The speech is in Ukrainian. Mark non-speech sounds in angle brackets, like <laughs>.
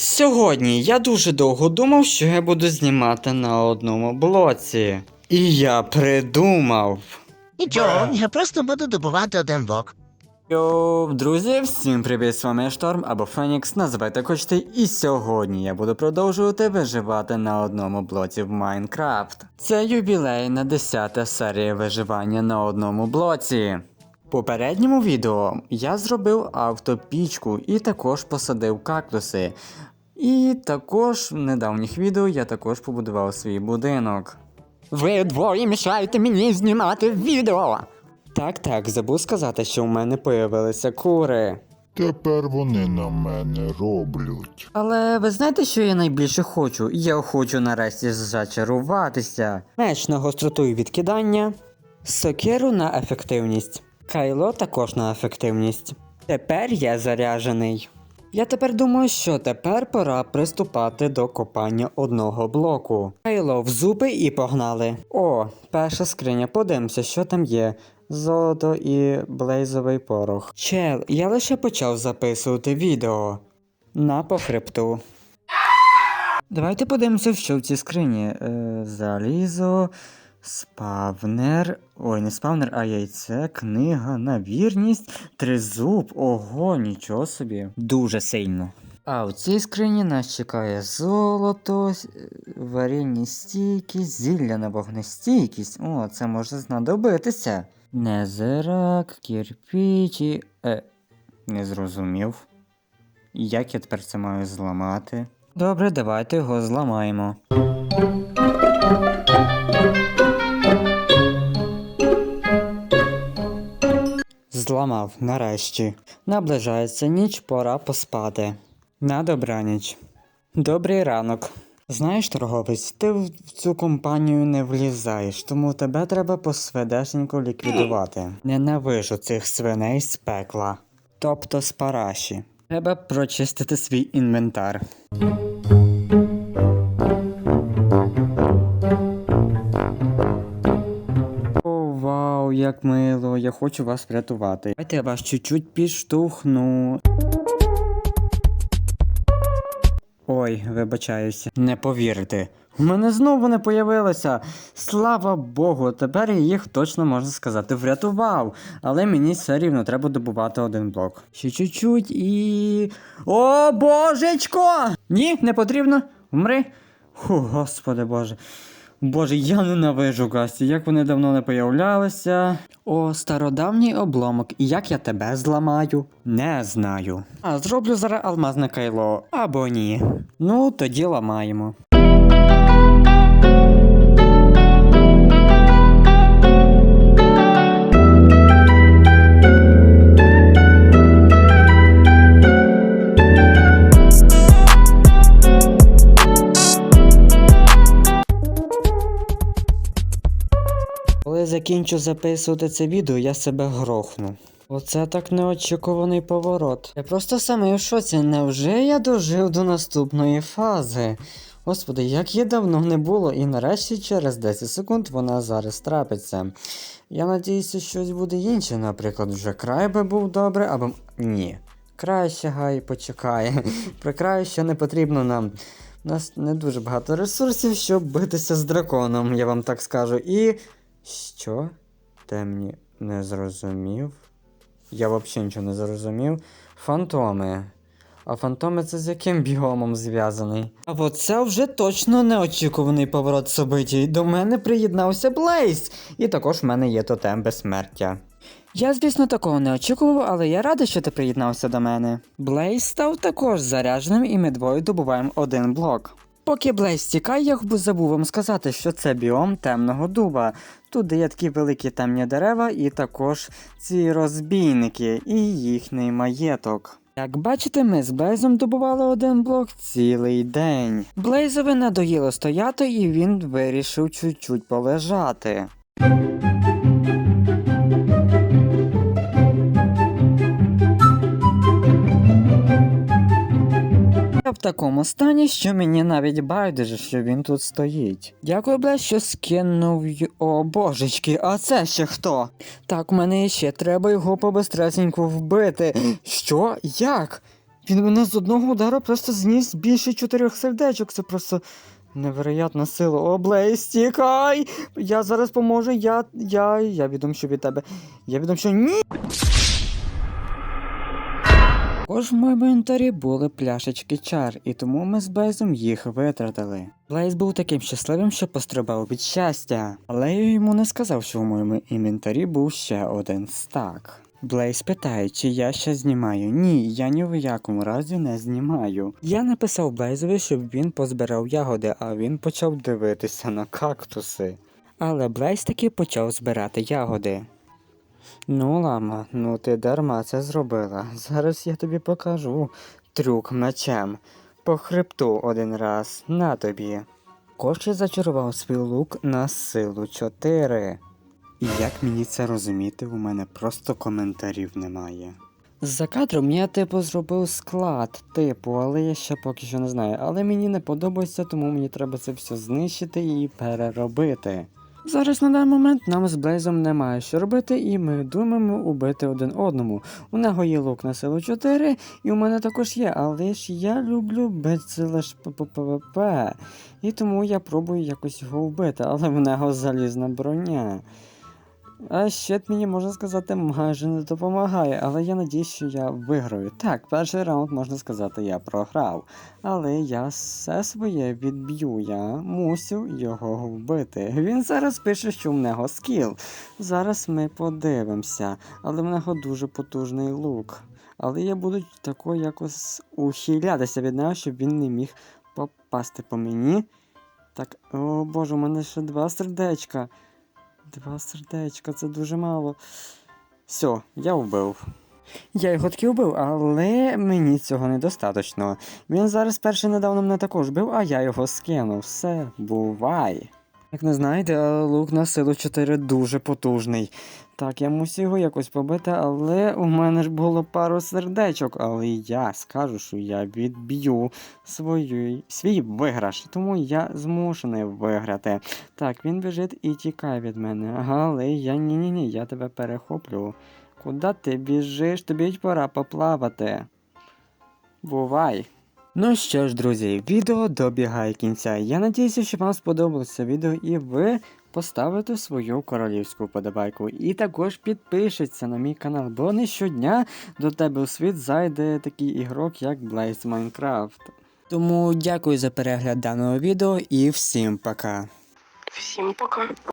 Сьогодні я дуже довго думав, що я буду знімати на одному блоці. І я придумав. Нічого, я просто буду добувати один блок. Йоу, друзі, всім привіт, з вами Шторм або Фенікс, називайте хочете, і сьогодні я буду продовжувати виживати на одному блоці в Майнкрафт. Це юбілейна 10 серія виживання на одному блоці. В попередньому відео я зробив автопічку і також посадив кактуси. І також в недавніх відео я також побудував свій будинок. Ви двоє мішаєте мені знімати відео. Так, так, забув сказати, що в мене появилися кури. Тепер вони на мене роблять. Але ви знаєте, що я найбільше хочу? Я хочу нарешті зачаруватися. Меч на гостроту і відкидання, сокиру на ефективність, кайло також на ефективність. Тепер я заряжений. Я тепер думаю, що тепер пора приступати до копання одного блоку. Кайло в зуби і погнали. О, перша скриня, подивимося, що там є. Золото і блейзовий порох. Чел, я лише почав записувати відео. На похребту. Давайте подивимося, що в цій скрині. Е, залізо, спавнер. Ой, не спавнер, а яйце, книга на вірність, тризуб. Ого, нічого собі. Дуже сильно. А в цій скрині нас чекає золото, варінні стійкість, зілля на вогнестійкість. О, це може знадобитися. Незирак, кірпічі. Е, не зрозумів. Як я тепер це маю зламати? Добре, давайте його зламаємо. Зламав нарешті. Наближається ніч, пора поспати. На добраніч. Добрий ранок. Знаєш, торговець, ти в цю компанію не влізаєш, тому тебе треба посведешенько ліквідувати. Ненавижу цих свиней з пекла. Тобто з параші. Треба прочистити свій інвентар. О, вау, як мило, я хочу вас врятувати. Давайте я вас чуть-чуть підштовхну. Ой, вибачаюся. Не повірите. У мене знову не появилося. Слава Богу, тепер я їх точно можна сказати врятував. Але мені все рівно треба добувати один блок. Ще чуть-чуть і. О, божечко! Ні, не потрібно. Умри. Фу, господи боже. Боже, я ненавижу Гасті, як вони давно не появлялися. О, стародавній обломок, і як я тебе зламаю? Не знаю. А зроблю зараз алмазне кайло, або ні. Ну, тоді ламаємо. Закінчу записувати це відео, я себе грохну. Оце так неочікуваний поворот. Я просто саме в шоці, невже я дожив до наступної фази? Господи, як її давно не було, і нарешті через 10 секунд вона зараз трапиться. Я надіюся, щось буде інше, наприклад, вже край би був добре, або. Ні. Краще гай почекає. <laughs> Про край ще не потрібно нам. У нас не дуже багато ресурсів, щоб битися з драконом, я вам так скажу. І. Що? Темні не зрозумів. Я взагалі нічого не зрозумів. Фантоми. А фантоми це з яким біомом зв'язаний? А це вже точно неочікуваний поворот событій. До мене приєднався Блейз. І також в мене є тотем безсмертя. Я, звісно, такого не очікував, але я радий, що ти приєднався до мене. Блейз став також зарядженим, і ми двоє добуваємо один блок. Поки Блейз тікає, я забув вам сказати, що це біом темного дуба. Тут є такі великі темні дерева, і також ці розбійники і їхній маєток. Як бачите, ми з Блейзом добували один блок цілий день. Блейзові надоїло стояти, і він вирішив чуть-чуть полежати. Такому стані, що мені навіть байдуже, що він тут стоїть. Дякую, Бле, що скинув. О, божечки, а це ще хто? Так, мене ще треба його побистресенько вбити. Що? Як? Він мене з одного удару просто зніс більше чотирьох сердечок. Це просто невероятна сила. О, Блейз! Я зараз поможу, я. я. я відомщу від тебе. Я відомщу. Ні! Також в моєму інвентарі були пляшечки чар, і тому ми з Блейзом їх витратили. Блейз був таким щасливим, що пострибав від щастя, але я йому не сказав, що в моєму інвентарі був ще один стак. Блейз питає, чи я ще знімаю. Ні, я ні в якому разі не знімаю. Я написав Блейзові, щоб він позбирав ягоди, а він почав дивитися на кактуси. Але Блейз таки почав збирати ягоди. Ну, лама, ну ти дарма це зробила. Зараз я тобі покажу трюк мечем. По хребту один раз на тобі. Коші зачарував свій лук на силу 4. І як мені це розуміти, у мене просто коментарів немає. За кадром я типу зробив склад, типу, але я ще поки що не знаю. Але мені не подобається, тому мені треба це все знищити і переробити. Зараз на даний момент нам з Блейзом немає що робити, і ми думаємо убити один одному. У нього є лук на силу 4, і у мене також є, але ж я люблю бити ППП. І тому я пробую якось його вбити, але в нього залізна броня. А щит мені можна сказати майже не допомагає, але я надіюсь, що я виграю. Так, перший раунд можна сказати, я програв. Але я все своє відб'ю, я мусив його вбити. Він зараз пише, що в нього скіл. Зараз ми подивимося, але в нього дуже потужний лук. Але я буду тако якось ухилятися від нього, щоб він не міг попасти по мені. Так, о боже, у мене ще два сердечка. Два сердечка, це дуже мало. Все, я вбив. Я його таки вбив, але мені цього недостаточно. Він зараз перший недавно мене також бив, а я його скинув. Все, бувай. Як не знаєте, а лук на силу 4 дуже потужний. Так, я мусив його якось побити, але у мене ж було пару сердечок, але я скажу, що я відб'ю свою, свій виграш, тому я змушений виграти. Так, він біжить і тікає від мене. Але я ні-ні-ні, я тебе перехоплю. Куди ти біжиш? Тобі пора поплавати. Бувай. Ну що ж, друзі, відео добігає кінця. Я надіюся, що вам сподобалося відео і ви поставите свою королівську вподобайку. І також підпишіться на мій канал, бо не щодня до тебе у світ зайде такий ігрок, як Blaze Minecraft. Тому дякую за перегляд даного відео і всім пока. Всім пока.